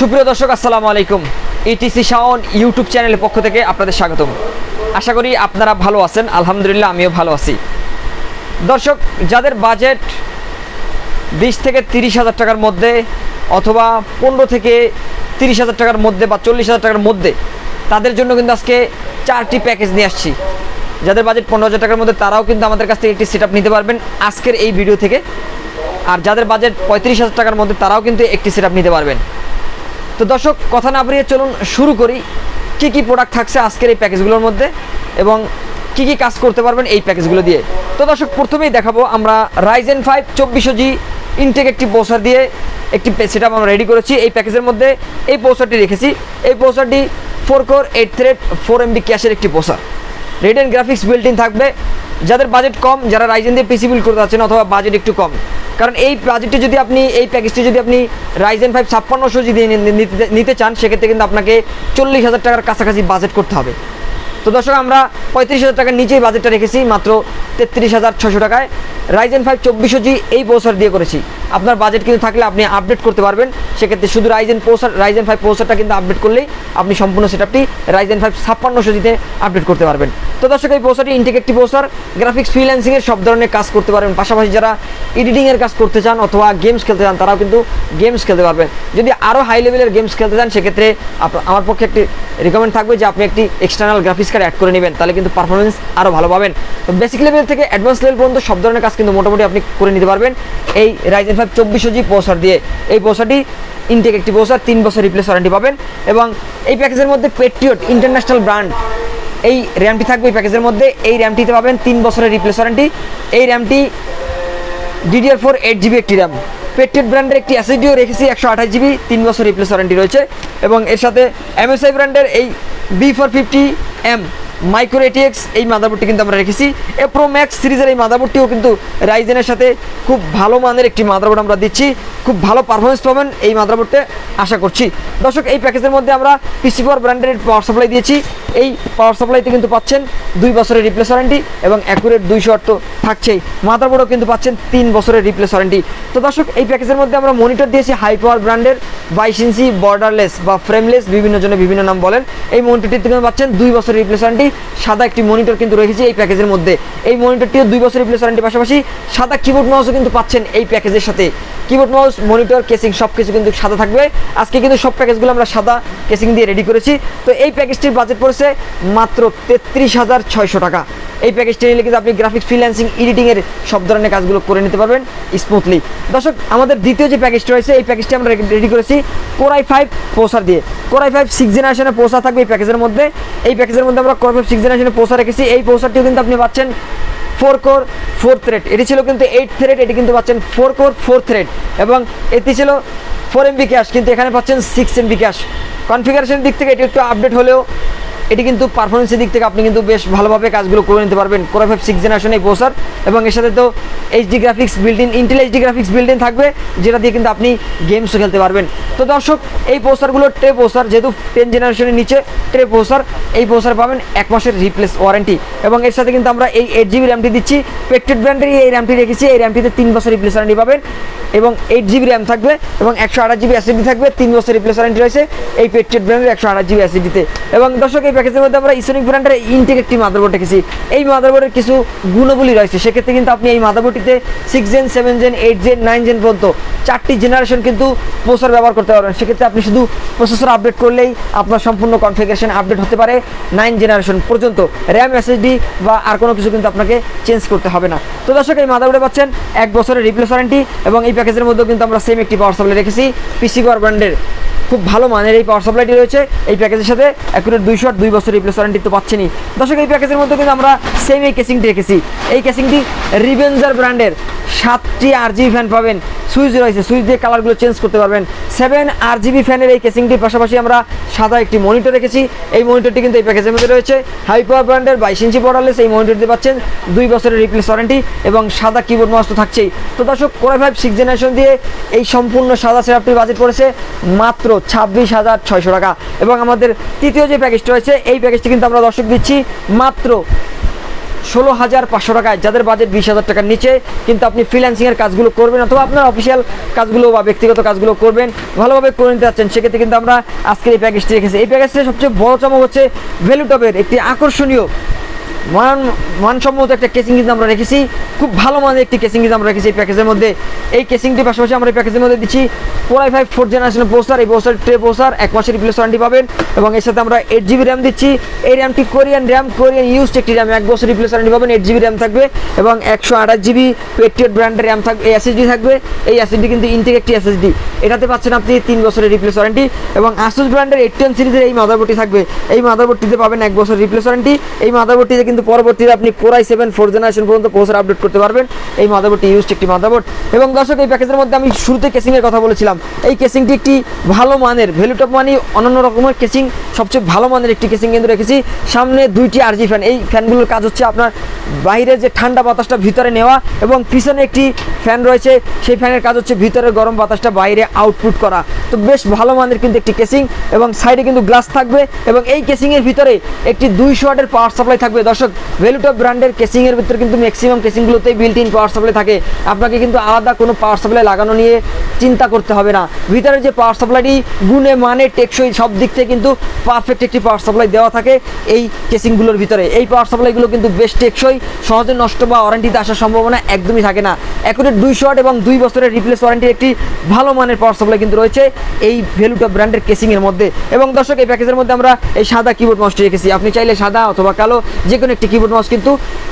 সুপ্রিয় দর্শক, আসসালামু আলাইকুম। ইটিসি শাওন ইউটিউব চ্যানেলের পক্ষ থেকে আপনাদের স্বাগতম। আশা করি আপনারা ভালো আছেন, আলহামদুলিল্লাহ আমিও ভালো আছি। দর্শক, যাদের বাজেট বিশ থেকে তিরিশ হাজার টাকার মধ্যে অথবা পনেরো থেকে তিরিশ হাজার টাকার মধ্যে বা চল্লিশ হাজার টাকার মধ্যে, তাদের জন্য কিন্তু আজকে চারটি প্যাকেজ নিয়ে আসছি। যাদের বাজেট পনেরো হাজার টাকার মধ্যে, তারাও কিন্তু আমাদের কাছ থেকে একটি সেট নিতে পারবেন আজকের এই ভিডিও থেকে। আর যাদের বাজেট পঁয়ত্রিশ হাজার টাকার মধ্যে, তারাও কিন্তু একটি সেট নিতে পারবেন। তো দর্শক, কথা না বাড়িয়ে চলুন শুরু করি। কি কি প্রোডাক্ট থাকছে আজকের এই প্যাকেজগুলোর মধ্যে এবং কি কি কাজ করতে পারবেন এই প্যাকেজগুলো দিয়ে? তো দর্শক, প্রথমেই দেখাবো আমরা রাইজেন ফাইভ চব্বিশশো জি ইনটেক একটি পোসার দিয়ে একটি সেট আমরা রেডি করেছি। এই প্যাকেজের মধ্যে এই পোসারটি রেখেছি। এই পোসারটি four core eight thread four MB ক্যাশের একটি processor Radeon graphics built in থাকবে। যাদের বাজেট কম, যারা রাইজেন দিয়ে পিসি বিল করতে আছেন অথবা বাজেট একটু কম। কারণ এই বাজেটটি যদি আপনি, এই প্যাকেজটি যদি আপনি রাইজেন ফাইভ ছাপ্পান্নশো যদি নিতে চান, সেক্ষেত্রে কিন্তু আপনাকে চল্লিশ হাজার টাকার কাছাকাছি বাজেট করতে হবে। তো দর্শক, আমরা পঁয়ত্রিশ হাজার টাকার নিচেই বাজেটটা রেখেছি, মাত্র তেত্রিশ হাজার ছশো টাকায়। রাইজেন ফাইভ চব্বিশশো জি এই বছর দিয়ে করেছি। আপনার বাজেট কিন্তু থাকলে আপনি আপডেট করতে পারবেন। সেক্ষেত্রে শুধু রাইজেন পৌসার রাইজেন ফাইভ পৌসারটা কিন্তু আপডেট করলেই আপনি সম্পূর্ণ সেটআপটি রাইজেন ফাইভ ছাপ্পান্নশো জিতে আপডেট করতে পারবেন। তো দর্শক, এই পৌসারটি ইনটেক একটি পৌসার গ্রাফিক্স ফ্রিল্যান্সিংয়ের সব ধরনের কাজ করতে পারবেন। পাশাপাশি যারা এডিটিংয়ের কাজ করতে চান অথবা গেমস খেলতে চান, তারাও কিন্তু গেমস খেলতে পারবেন। যদি আরও হাই লেভেলের গেমস খেলতে চান, সেক্ষেত্রে আমার পক্ষে একটি রিকমেন্ড থাকবে যে আপনি একটি এক্সটার্নাল গ্রাফিক্স কার্ড অ্যাড করে নেবেন। তাহলে কিন্তু পারফরমেন্স আরও ভালো পাবেন। তো বেসিক লেভেল থেকে অ্যাডভান্স লেভেল পর্যন্ত সব ধরনের কাজ কিন্তু মোটামুটি আপনি করে নিতে পারবেন। এই রাইজেন ফাইভ চব্বিশশো জি পোসার দিয়ে, এই পোসারটি ইনটেক একটি পোসার তিন বছর রিপ্লেস ওয়ারেন্টি পাবেন এবং এই প্যাকেজের মধ্যে পেট্রিয়ট ইন্টারন্যাশনাল ব্র্যান্ড এই র্যামটি থাকবে এই প্যাকেজের মধ্যে, এই র্যামটিতে পাবেন তিন বছরের রিপ্লেস ওয়ারেন্টি এই র্যামটি ডিডিআর ফোর এইট জিবি একটি র্যাম পেটেড ব্র্যান্ডের একটি অ্যাসিডিও রেখেছি একশো আঠাশ জিবি তিন বছর রিপ্লেস ওয়ারেন্টি রয়েছে এবং এর সাথে এমএসআই ব্র্যান্ডের এই B four fifty M micro ATX এই মাদারবোর্ডটি কিন্তু আমরা রেখেছি। এ প্রো ম্যাক্স সিরিজের এই মাদারবোর্ডটিও কিন্তু রাইজেনের সাথে খুব ভালো মানের একটি মাদারবোর্ড আমরা দিচ্ছি। খুব ভালো পারফরমেন্স পাবেন এই মাদারবোর্ডে আশা করছি। দর্শক, এই প্যাকেজের মধ্যে আমরা পিসি পাওয়ার ব্র্যান্ডের পাওয়ার সাপ্লাই দিয়েছি। এই পাওয়ার সাপ্লাইতে কিন্তু পাচ্ছেন দুই বছরের রিপ্লেস ওয়ারেন্টি এবং অ্যাকুরেট দুইশো অর্থ থাকছেই। মাদারবোর্ডও কিন্তু পাচ্ছেন তিন বছরের রিপ্লেস ওয়ারেন্টি তো দর্শক, এই প্যাকেজের মধ্যে আমরা মনিটর দিয়েছি হাই পাওয়ার ব্র্যান্ডের বাইশ ইঞ্চি বর্ডারলেস বা ফ্রেমলেস বিভিন্ন জনে বিভিন্ন নাম বলেন। এই মনিটরটিতে কিন্তু পাচ্ছেন দুই বছরের রিপ্লেস ওয়ারেন্টি সাদা একটি মনিটর কিন্তু রেখেছি এই প্যাকেজের মধ্যে। এই মনিটরটিও দুই বছর রিপ্লেস ওয়ারেন্টির পাশাপাশি সাদা কিবোর্ড মাউসও কিন্তু পাচ্ছেন এই প্যাকেজের সাথে। কিবোর্ড মাউস মনিটর কেসিং সব কিছু কিন্তু সাদা থাকবে। আজকে কিন্তু সব প্যাকেজগুলো আমরা সাদা কেসিং দিয়ে রেডি করেছি। তো এই প্যাকেজটির বাজেট পড়েছে মাত্র তেত্রিশ হাজার ছয়শো টাকা। এই প্যাকেজটি নিলে কিন্তু আপনি গ্রাফিক্স ফ্রিল্যান্সিং এডিটিংয়ের সব ধরনের কাজগুলো করে নিতে পারবেন স্মুথলি দর্শক, আমাদের দ্বিতীয় যে প্যাকেজটি রয়েছে, এই প্যাকেজটি আমরা রেডি করেছি কোরাই ফাইভ পোসার দিয়ে। কোরাই ফাইভ সিক্স জেনারেশনের পোসা থাকবে এই প্যাকেজের মধ্যে। এই প্যাকেজের মধ্যে আমরা কোরাই ফাইভ সিক্স জেনারেশনের পোসা রেখেছি। এই পোসারটিও কিন্তু আপনি পাচ্ছেন ফোর কোর ফোর থ্রেড এটি ছিল কিন্তু এইট থ্রেড এটি কিন্তু পাচ্ছেন ফোর কোর ফোর থ্রেড এবং এটি ছিল ফোর এমবি ক্যাশ কিন্তু এখানে পাচ্ছেন সিক্স এমবি ক্যাশ কনফিগারেশনের দিক থেকে এটি একটু আপডেট হলেও এটি কিন্তু পারফরমেন্সের দিক থেকে আপনি কিন্তু বেশ ভালোভাবে কাজগুলো করে নিতে পারবেন। কোরা ফাইভ সিক্স জেনারেশন এই পোসার এবং এর সাথে তো HD graphics built in Intel HD graphics built in থাকবে, যেটা দিয়ে কিন্তু আপনি গেমসও খেলতে পারবেন। তো দর্শক, এই পোস্টারগুলো ট্রে পোস্টার যেহেতু টেন জেনারেশনের নিচে ট্রে পোস্টার এই পোস্টার পাবেন এক মাসের রিপ্লেস ওয়ারেন্টি এবং এর সাথে কিন্তু আমরা এই এইট জিবি র্যামটি দিচ্ছি। পেকটেড ব্র্যান্ডেরই এই র্যামটি রেখেছি, এই র্যামটিতে তিন বছর রিপ্লেস ওয়ারেন্টি পাবেন। এবং এইট জিবি র্যাম থাকবে এবং একশো আঠাশ জিবি অ্যাসিডি থাকবে, তিন বছর রিপ্লেস ওয়ারেন্টি রয়েছে। এই পেকটেড ব্র্যান্ডের একশো আঠাশ জিবি অ্যাসিডিতে এবং দর্শক, এই প্যাকেজের মধ্যে আমরা ইসোনিক ব্র্যান্ডের ইনটেক একটি মাদারবোর্ড রেখেছি এই মাদারবোর্ডের কিছু গুণবলী রয়েছে। সেক্ষেত্রে কিন্তু আপনি এই মাদারবোর্ডটিতে six gen seven gen eight gen nine gen পর্যন্ত চারটি জেনারেশন কিন্তু প্রসেসর ব্যবহার করতে পারবেন। সেক্ষেত্রে আপনি শুধু প্রসেসর আপডেট করলেই আপনার সম্পূর্ণ কনফিগারেশন আপডেট হতে পারে নাইন জেনারেশন পর্যন্ত। র্যাম এসএসডি বা আর কোনো কিছু কিন্তু আপনাকে চেঞ্জ করতে হবে না। তো দর্শক, এই মাদারবোর্ডে পাচ্ছেন এক বছরের রিপ্লেস ওয়ারেন্টি এবং এই প্যাকেজের মধ্যেও কিন্তু আমরা সেম একটি পাওয়ার সাপ্লাই রেখেছি। পিসি পাওয়ার ব্র্যান্ডের খুব ভালো মানের এই পাওয়ার সাপ্লাইটি রয়েছে। এই প্যাকেজের সাথে অ্যাকুরেট দুইশো আর দুই বছর রিপ্লেস ওয়ারেন্টি তো পাচ্ছেনই। দর্শক, এই প্যাকেজের মধ্যে কিন্তু আমরা সেম এই কেসিংটি রেখেছি। এই কেসিংটি রিভেঞ্জার ব্র্যান্ডের সাতটি আর জিবি ফ্যান পাবেন। সুইচ রয়েছে। সুইচ দিয়ে কালারগুলো চেঞ্জ করতে পারবেন। সেভেন আর জিবি ফ্যানের এই কেসিংটির পাশাপাশি আমরা সাদা একটি মনিটর রেখেছি। এই মনিটরটি কিন্তু এই প্যাকেজের মধ্যে রয়েছে। হাই পাওয়ার ব্র্যান্ডের বাইশ ইঞ্চি বর্ডারলেস এই মনিটরটি পাচ্ছেন। দুই বছরের রিপ্লেস ওয়ারেন্টি এবং সাদা কিবোর্ড মাউস তো থাকছেই। তো দর্শক কোরাই ফাইভ সিক্স জেনারেশন দিয়ে এই সম্পূর্ণ সাদা সেরাপটির বাজেট পড়েছে মাত্র ছাব্বিশ হাজার ছয়শো টাকা। এবং আমাদের তৃতীয় যে প্যাকেজটি রয়েছে, এই প্যাকেজটি কিন্তু আমরা দর্শক দিচ্ছি মাত্র ষোলো হাজার পাঁচশো টাকায়। যাদের বাজেট বিশ হাজার টাকার নিচে, কিন্তু আপনি ফ্রিল্যান্সিংয়ের কাজগুলো করবেন অথবা আপনার অফিসিয়াল কাজগুলো বা ব্যক্তিগত কাজগুলো করবেন, ভালোভাবে করে নিতে যাচ্ছেন সেক্ষেত্রে কিন্তু আমরা আজকের এই প্যাকেজটি রেখেছি। এই প্যাকেজটির সবচেয়ে বড় চমক হচ্ছে ভ্যালু ভ্যালুটপের একটি আকর্ষণীয় মান মানসম্মত একটা কেসিং কিন্তু আমরা রেখেছি। খুব ভালো মানের একটি কেসিং কিন্তু আমরা রেখেছি এই প্যাকেজের মধ্যে। এই কেসিংটির পাশাপাশি আমরা এই প্যাকেজের মধ্যে দিচ্ছি কোরাই ফাইভ ফোর জেনারেশনের পোস্টার এই পোস্টার ট্রে পোস্টার এক মাসের রিপ্লেস ওয়ারেন্টি পাবেন এবং এর সাথে আমরা এইট জিবি র্যাম দিচ্ছি। এই র্যামটি কোরিয়ান র্যাম কোরিয়ান ইউজড একটি র্যাম এক বছর রিপ্লেস ওয়ারেন্টি পাবেন এইট জিবি র্যাম থাকবে এবং একশো আঠাশ জিবি পেটিএড ব্র্যান্ডের র্যাম থাকবে এই এসএসডি থাকবে। এই এসএসডি কিন্তু ইনটেক একটি এসএসডি এটাতে পাচ্ছেন আপনি তিন বছরের রিপ্লেস ওয়ারেন্টি এবং আসুস ব্র্যান্ডের এইট টেন সিরিজের এই মাদারবোর্ডটি থাকবে। এই মাদারবোর্ডটিতে পাবেন এক বছর রিপ্লেস ওয়ারেন্টি এই মাদারবোর্ডটিতে কিন্তু পরবর্তীতে আপনি core i seven four generation পর্যন্ত প্রসেসর আপডেট করতে পারবেন। এই মাদারবোর্ডটি ইউজড একটি মাদারবোর্ড এবং দর্শক, এই প্যাকেজের মধ্যে আমি শুরুতে কেসিংয়ের কথা বলেছিলাম। এই কেসিংটি একটি ভালো মানের ভ্যালুটপ মানি অন্যান্য রকমের কেসিং সবচেয়ে ভালো মানের একটি কেসিং কিন্তু রেখেছি। সামনে দুইটি আরজি ফ্যান এই ফ্যানগুলোর কাজ হচ্ছে আপনার বাইরে যে ঠান্ডা বাতাসটা ভিতরে নেওয়া এবং পিছনে একটি ফ্যান রয়েছে। সেই ফ্যানের কাজ হচ্ছে ভিতরের গরম বাতাসটা বাইরে আউটপুট করা। তো বেশ ভালো মানের কিন্তু একটি কেসিং এবং সাইডে কিন্তু গ্লাস থাকবে এবং এই কেসিংয়ের ভিতরে একটি দুইশো ওয়াটের পাওয়ার সাপ্লাই থাকবে। দর্শক ভ্যালুটপ ব্র্যান্ডের কেসিংয়ের ভিতরে কিন্তু ম্যাক্সিমাম কেসিংগুলোতেই বিল্ট ইন পাওয়ার সাপ্লাই থাকে। আপনাকে কিন্তু আলাদা কোনো পাওয়ার সাপ্লাই লাগানো নিয়ে চিন্তা করতে হবে না। ভিতরে যে পাওয়ার সাপ্লাইটি গুণে মানে টেকসই সব দিক থেকে কিন্তু পারফেক্ট একটি পাওয়ার সাপ্লাই দেওয়া থাকে এই কেসিংগুলোর ভিতরে। এই পাওয়ার সাপ্লাইগুলো কিন্তু বেশ টেকসই, সহজে নষ্ট বা ওয়ারেন্টিতে আসার সম্ভাবনা একদমই থাকে না। একুরেট দুইশো ওয়াট এবং দুই বছরের রিপ্লেস ওয়ারেন্টির একটি ভালো মানের পাওয়ার সাপ্লাই কিন্তু রয়েছে এই ভ্যালুটপ ব্র্যান্ডের কেসিংয়ের মধ্যে। এবং দর্শক, এই প্যাকেজের মধ্যে আমরা এই সাদা কিবোর্ড মাউসটি রেখেছি। আপনি চাইলে সাদা অথবা কালো যে কোনো একটি কিবোর্ড মাউস কিন্তু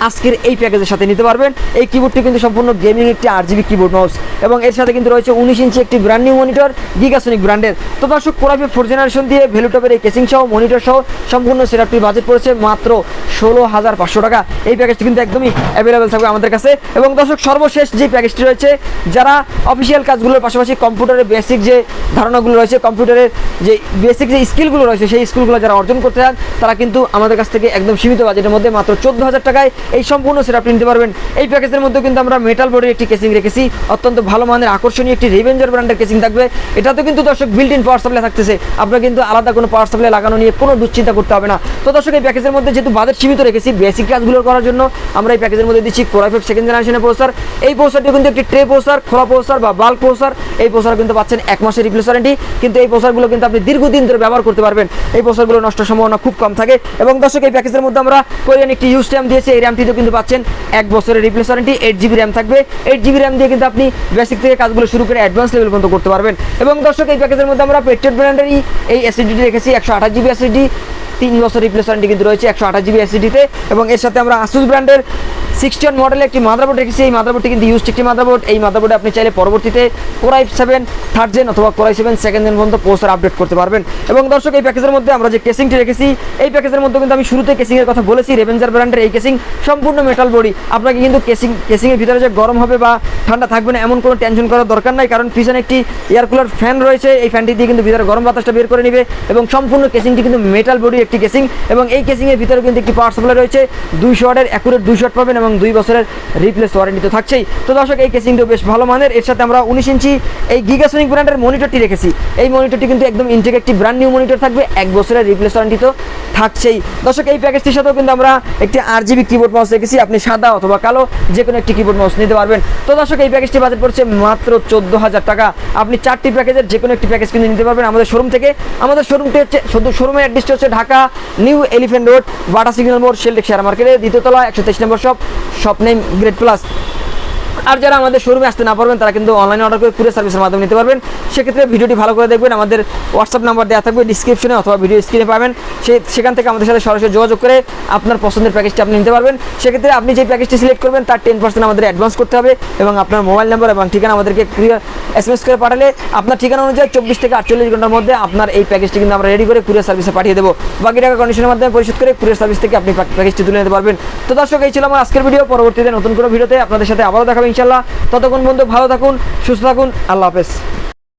আজকের এই প্যাকেজের সাথে নিতে পারবেন। এই কিবোর্ডটি কিন্তু সম্পূর্ণ গেমিং একটি আর জিবি কিবোর্ড মাউস এবং এর সাথে কিন্তু রয়েছে উনিশ ইঞ্চি একটি ব্র্যান্ড নিউ মনিটর গিগাসনিক ব্র্যান্ডের তো দর্শক কোরাফি ফোর জেনারেশন দিয়ে ভ্যালুটপের এই কেসিং সহ মনিটর সহ সম্পূর্ণ সেটআপটির বাজেট পড়েছে মাত্র ষোলো হাজার পাঁচশো টাকা। এই প্যাকেজটি কিন্তু একদমই অ্যাভেলেবেল থাকবে আমাদের কাছে। এবং দর্শক, সর্বশেষ যে প্যাকেজটি রয়েছে, যারা অফিসিয়াল কাজগুলোর পাশাপাশি কম্পিউটারের বেসিক যে ধারণাগুলো রয়েছে কম্পিউটারের যে বেসিক যে স্কিলগুলো রয়েছে, সেই স্কিলগুলো যারা অর্জন করতে চান, তারা কিন্তু আমাদের কাছ থেকে একদম সীমিত বাজেটের মধ্যে মাত্র চোদ্দ হাজার টাকায় এই সম্পূর্ণ সেটআপটি নিতে পারবেন। এই প্যাকেজের মধ্যে কিন্তু আমরা মেটাল বোর্ডের একটি কেসিং রেখেছি। অত্যন্ত ভালো মানের, আকর্ষণীয় একটি রেভেঞ্জার ব্র্যান্ডের কেসিং থাকবে। এটাতে কিন্তু দর্শক বিল্ট ইন পাওয়ার সাপ্লাই থাকতেছে। আপনার কিন্তু আলাদা কোনো পাওয়ার সাপ্লাই লাগানো নিয়ে কোনো দুশ্চিন্তা করতে হবে না। তো দর্শক, এই প্যাকেজের মধ্যে যেহেতু বাজেট সীমিত রেখেছি। বেসিক কাজগুলো করার জন্য আমরা এই প্যাকেজের মধ্যে দিচ্ছি কোরাই ফাইভ সেকেন্ড জেনারেশনের পোস্টার এই পোস্টারটি কিন্তু একটি ট্রে পোস্টার খোলা পোস্টার বা বাল্ক পোস্টার এই পোস্টার কিন্তু পাচ্ছেন এক মাসের রিপ্লেস ওয়ারেন্টি কিন্তু এই পোস্টারগুলো কিন্তু আপনি দীর্ঘদিন ধরে ব্যবহার করতে পারবেন। এই পোস্টারগুলো নষ্ট সম্ভাবনা খুব কম থাকে। এবং দর্শক, এই প্যাকেজের মধ্যে আমরা কোরিয়ান একটি ইউজ র্যাম দিয়েছি। এই র্যামটিতে কিন্তু পাচ্ছেন এক বছরের replace warranty eight GB RAM থাকবে। এইট জিবি র্যাম দিয়ে কিন্তু আপনি বেসিক থেকে কাজগুলো শুরু করে অ্যাডভান্স লেভেল পর্যন্ত করতে পারবেন। এবং দর্শক, এই প্যাকেজের মধ্যে আমরা পেট্রোল ব্র্যান্ডেরই এই এসএসডি রেখেছি, একশো আঠাশ জিবি এসএসডি তিন বছর রিপ্লেস ওয়ারেন্টি কিন্তু রয়েছে, একশো আঠাশ জিবি এসিডিতে এবং এর সাথে আমরা আসুস ব্র্যান্ডের সিক্সটি ওয়ান মডেলের একটি মাদারবোর্ড রেখেছি। এই মাদারবোর্ডটি কিন্তু ইউজ একটি মাদারবোর্ড এই মাদারবোর্ডে আপনি চাইলে পরবর্তীতে core i seven third gen অথবা core i seven second gen পর্যন্ত পোস্টার আপডেট করতে পারবেন। এবং দর্শক, এই প্যাকেজের মধ্যে আমরা যে কেসিংটি রেখেছি, এই প্যাকেজের মধ্যে কিন্তু আমি শুরুতে কেসিংয়ের কথা বলেছি। রেভেঞ্জার ব্র্যান্ডের এই কেসিং সম্পূর্ণ মেটাল বডি আপনাকে কিন্তু কেসিং কেসিংয়ের ভিতরে যে গরম হবে বা ঠান্ডা থাকবে না, এমন কোনো টেনশন করার দরকার নাই। কারণ পিছনে একটি এয়ার কুলার ফ্যান রয়েছে। এই ফ্যানটি দিয়ে কিন্তু ভিতরে গরম বাতাসটা বের করে নেবে। এবং সম্পূর্ণ কেসিংটি কিন্তু মেটাল বডির একটি কেসিং এবং এই কেসিংয়ের ভিতরে কিন্তু একটি পাওয়ার সাপ্লাই রয়েছে। দুইশো ওয়াটের অ্যাকুরেট দুইশো ওয়াট পাবেন এবং দুই বছরের রিপ্লেস ওয়ারেন্টি তো থাকছেই। তো দর্শক, এই কেসিংটিও বেশ ভালো মানের। এর সাথে আমরা উনিশ ইঞ্চি এই গিগাসনিক ব্র্যান্ডের মনিটরটি রেখেছি। এই মনিটরটি কিন্তু একদম ইনটেক একটি ব্র্যান্ড নিউ মনিটর থাকবে। এক বছরের রিপ্লেস ওয়ারেন্টি তো থাকছেই। দর্শক, এই প্যাকেজটির সাথেও কিন্তু আমরা একটি আর জিবি কিবোর্ড মাউস রেখেছি। আপনি সাদা অথবা কালো যে কোনো একটি কিবোর্ড মাউস নিতে পারবেন। তো দর্শক, এই প্যাকেজটি বাজেট পড়ছে মাত্র চোদ্দ হাজার টাকা। আপনি চারটি প্যাকেজের যে কোনো একটি প্যাকেজ কিন্তু নিতে পারবেন আমাদের শোরুম থেকে। আমাদের শোরুমটি হচ্ছে শোরুমের অ্যাড্রেসটি হচ্ছে Dhaka New Elephant Road Bata signal মোড় শেলটেক শেয়ার মার্কেটে দ্বিতীয় তলা, একশো তেইশ নম্বর shop shop name Grade Plus আর যারা আমাদের শোরুমে আসতে না পারবেন, তারা কিন্তু অনলাইনে অর্ডার করে কুরিয়ার সার্ভিসের মাধ্যমে নিতে পারবেন। সেক্ষেত্রে ভিডিওটি ভালো করে দেখবেন। আমাদের হোয়াটসঅ্যাপ নাম্বার দেওয়া থাকবে ডিসক্রিপশনে অথবা ভিডিও স্ক্রিনে পাবেন। সে, সেখান থেকে আমাদের সাথে সরাসরি যোগাযোগ করে আপনার পছন্দের প্যাকেজটি আপনি নিতে পারবেন। সেক্ষেত্রে আপনি যে প্যাকেজটি সিলেক্ট করবেন, তার টেন পার্সেন্ট আমাদের অ্যাডভান্স করতে হবে এবং আপনার মোবাইল নাম্বার এবং ঠিকানা আমাদেরকে কুরিয়ার এস এম এস করে পাঠালে আপনার ঠিকানা অনুযায়ী চব্বিশ থেকে আটচল্লিশ ঘণ্টার মধ্যে আপনার এই প্যাকেজটি কিন্তু আমরা রেডি করে কুরিয়ার সার্ভিসে পাঠিয়ে দেবো। বাকি টাকা কন্ডিশনের মাধ্যমে পরিশোধ করে কুরিয়ার সার্ভিস থেকে আপনি প্যাকেজটি তুলে নিতে পারবেন। তো দর্শক, এই ছিল আমার আজকের ভিডিও পরবর্তীতে নতুন কোনো ভিডিওতে আপনাদের সাথে আবারও দেখাবো ইনশাল্লাহ ততক্ষণ বন্ধু ভালো থাকুন সুস্থ থাকুন। আল্লাহ হাফেজ।